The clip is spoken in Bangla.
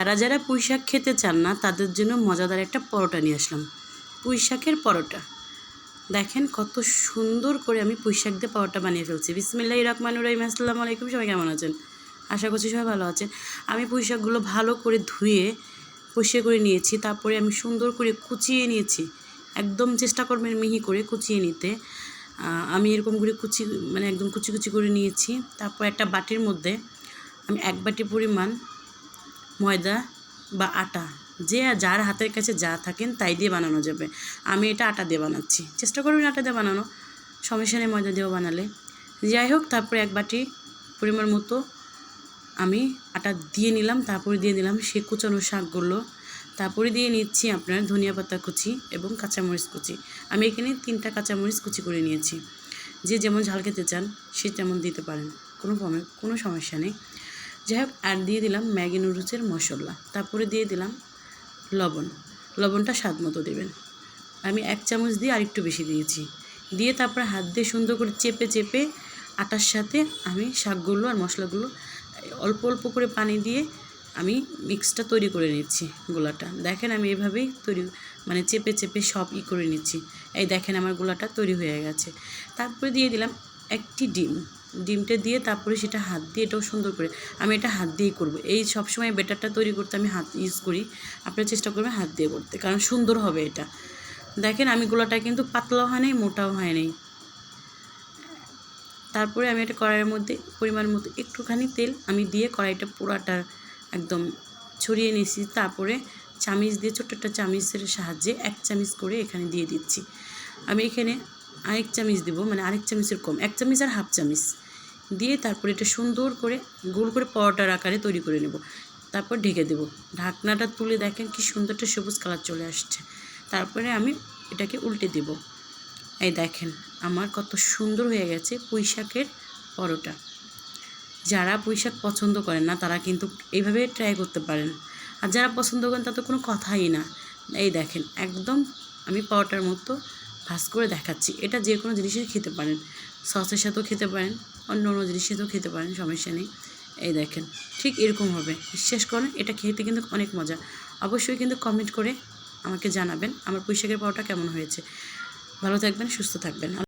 যারা যারা পুঁই শাক খেতে চান না, তাদের জন্য মজাদার একটা পরোটা নিয়ে আসলাম। পুঁই শাকের পরোটা। দেখেন কত সুন্দর করে আমি পুঁই শাক দিয়ে পরোটা বানিয়ে ফেলছি। বিসমিল্লাহ রহমান রহিম। আসসালামু আলাইকুম। সবাই কেমন আছেন? আশা করছি সবাই ভালো আছেন। আমি পুঁই শাকগুলো ভালো করে ধুয়ে পরিষ্কার করে নিয়েছি। তারপরে আমি সুন্দর করে কুচিয়ে নিয়েছি। একদম চেষ্টা করবেন মিহি করে কুচিয়ে নিতে। আমি এরকম করে কুচি মানে একদম কুচি কুচি করে নিয়েছি। তারপর একটা বাটির মধ্যে আমি এক বাটি পরিমাণ ময়দা বা আটা, যে যার হাতের কাছে যা থাকেন তাই দিয়ে বানানো যাবে। আমি এটা আটা দিয়ে বানাচ্ছি। চেষ্টা করবেন আটা দিয়ে বানানো। সমস্যা নেই ময়দা দিয়েও বানালে। যাই হোক, তারপরে এক বাটি পরিমাণ মতো আমি আটা দিয়ে নিলাম, তারপরে দিয়ে দিলাম সে কুচানো শাকগুলো। তারপরে দিয়ে নিচ্ছি আপনার ধনিয়া পাতা কুচি এবং কাঁচামরিচ কুচি। আমি এখানে তিনটা কাঁচামরিচ কুচি করে নিয়েছি। যে যেমন ঝাল খেতে চান, সে তেমন দিতে পারেন। কোনো কোনো সমস্যা নেই। যাই হোক, আর দিয়ে দিলাম ম্যাগি নুডলসের মশলা। তারপরে দিয়ে দিলাম লবণ। লবণটা স্বাদ মতো দেবেন। আমি এক চামচ দিয়ে আরেকটু বেশি দিয়েছি। দিয়ে তারপরে হাত দিয়ে সুন্দর করে চেপে চেপে আটার সাথে আমি শাকগুলো আর মশলাগুলো, অল্প অল্প করে পানি দিয়ে আমি মিক্সটা তৈরি করে নিচ্ছি গোলাটা। দেখেন আমি এভাবেই তৈরি মানে চেপে চেপে সব ই করে নিচ্ছি। এই দেখেন আমার গোলাটা তৈরি হয়ে গেছে। তারপরে দিয়ে দিলাম একটি ডিম। ডিমটা দিয়ে তারপরে সেটা হাত দিয়ে, এটাও সুন্দর করে, আমি এটা হাত দিয়েই করব। এই সবসময় বেটারটা তৈরি করতে আমি হাত ইউজ করি, আপনারা চেষ্টা করবেন হাত দিয়ে করতে, কারণ সুন্দর হবে এটা। দেখেন আমি গোলাটা কিন্তু পাতলাও হয় নাই, মোটাও হয় নাই। তারপরে আমি এটা কড়াইয়ের মধ্যে পরিমাণ মতো একটুখানি তেল, আমি দিয়ে কড়াইটা পুরাটা একদম ছড়িয়ে নিয়েছি, তারপরে চামিচ দিয়ে ছোট্ট একটা চামিচের সাহায্যে এক চামিচ করে এখানে দিয়ে দিচ্ছি। আমি এখানে আরেক চামিচ দিব মানে আরেক চামিচের কম। এক চামিচ আর হাফ চামিচ। দিয়ে তারপরে এটা সুন্দর করে গোল করে পরোটার আকারে তৈরি করে নেব। তারপর ঢেকে দেব। ঢাকনাটা তুলে দেখেন কি সুন্দর একটা সবুজ কালার চলে আসছে। তারপরে আমি এটাকে উল্টে দেব। এই দেখেন, আমার কত সুন্দর হয়ে গেছে পুঁই শাকের পরোটা। যারা পুঁই শাক পছন্দ করেন না, তারা কিন্তু এইভাবে ট্রাই করতে পারেন। আর যারা পছন্দ করেন তাতে কোনো কথাই না। এই দেখেন, একদম আমি পরোটার মতো ভাজ করে দেখাচ্ছি। এটা যে কোনো জিনিসের খেতে পারেন। সসের সাথেও খেতে পারেন, অন্য অন্য জিনিসের সাথেও খেতে পারেন, সমস্যা নেই। এই দেখেন, ঠিক এরকম হবে। বিশ্বাস করেন, এটা খেতে কিন্তু অনেক মজা। অবশ্যই কিন্তু কমেন্ট করে আমাকে জানাবেন, আমার পুঁইশাকের পাওয়াটা কেমন হয়েছে। ভালো থাকবেন, সুস্থ থাকবেন।